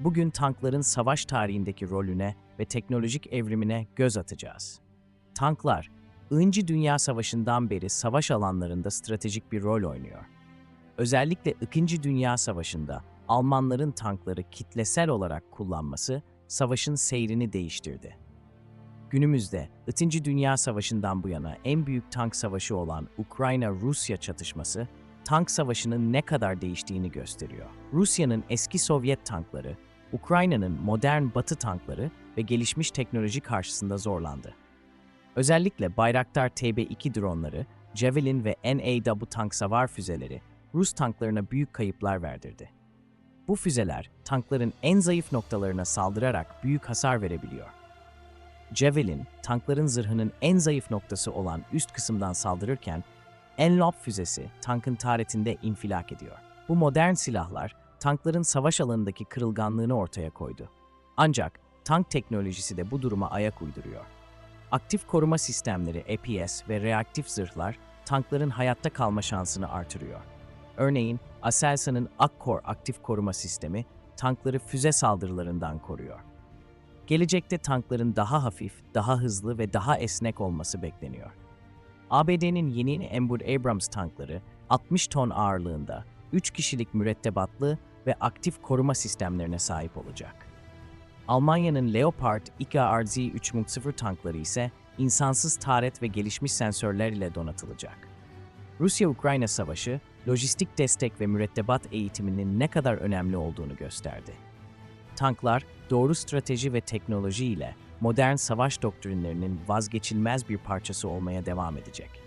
Bugün tankların savaş tarihindeki rolüne ve teknolojik evrimine göz atacağız. Tanklar, I. Dünya Savaşı'ndan beri savaş alanlarında stratejik bir rol oynuyor. Özellikle II. Dünya Savaşı'nda Almanların tankları kitlesel olarak kullanması savaşın seyrini değiştirdi. Günümüzde II. Dünya Savaşı'ndan bu yana en büyük tank savaşı olan Ukrayna-Rusya çatışması, tank savaşının ne kadar değiştiğini gösteriyor. Rusya'nın eski Sovyet tankları, Ukrayna'nın modern Batı tankları ve gelişmiş teknoloji karşısında zorlandı. Özellikle Bayraktar TB2 dronları, Javelin ve NAW tank savar füzeleri Rus tanklarına büyük kayıplar verdirdi. Bu füzeler tankların en zayıf noktalarına saldırarak büyük hasar verebiliyor. Javelin, tankların zırhının en zayıf noktası olan üst kısımdan saldırırken, Enlop füzesi tankın taretinde infilak ediyor. Bu modern silahlar, tankların savaş alanındaki kırılganlığını ortaya koydu. Ancak tank teknolojisi de bu duruma ayak uyduruyor. Aktif koruma sistemleri EPS ve reaktif zırhlar tankların hayatta kalma şansını artırıyor. Örneğin Aselsan'ın Akkor aktif koruma sistemi tankları füze saldırılarından koruyor. Gelecekte tankların daha hafif, daha hızlı ve daha esnek olması bekleniyor. ABD'nin yeni Embraer Abrams tankları 60 ton ağırlığında, 3 kişilik mürettebatlı ve aktif koruma sistemlerine sahip olacak. Almanya'nın Leopard 2 RZ 3.0 tankları ise insansız taret ve gelişmiş sensörler ile donatılacak. Rusya-Ukrayna savaşı, lojistik destek ve mürettebat eğitiminin ne kadar önemli olduğunu gösterdi. Tanklar, doğru strateji ve teknoloji ile modern savaş doktrinlerinin vazgeçilmez bir parçası olmaya devam edecek.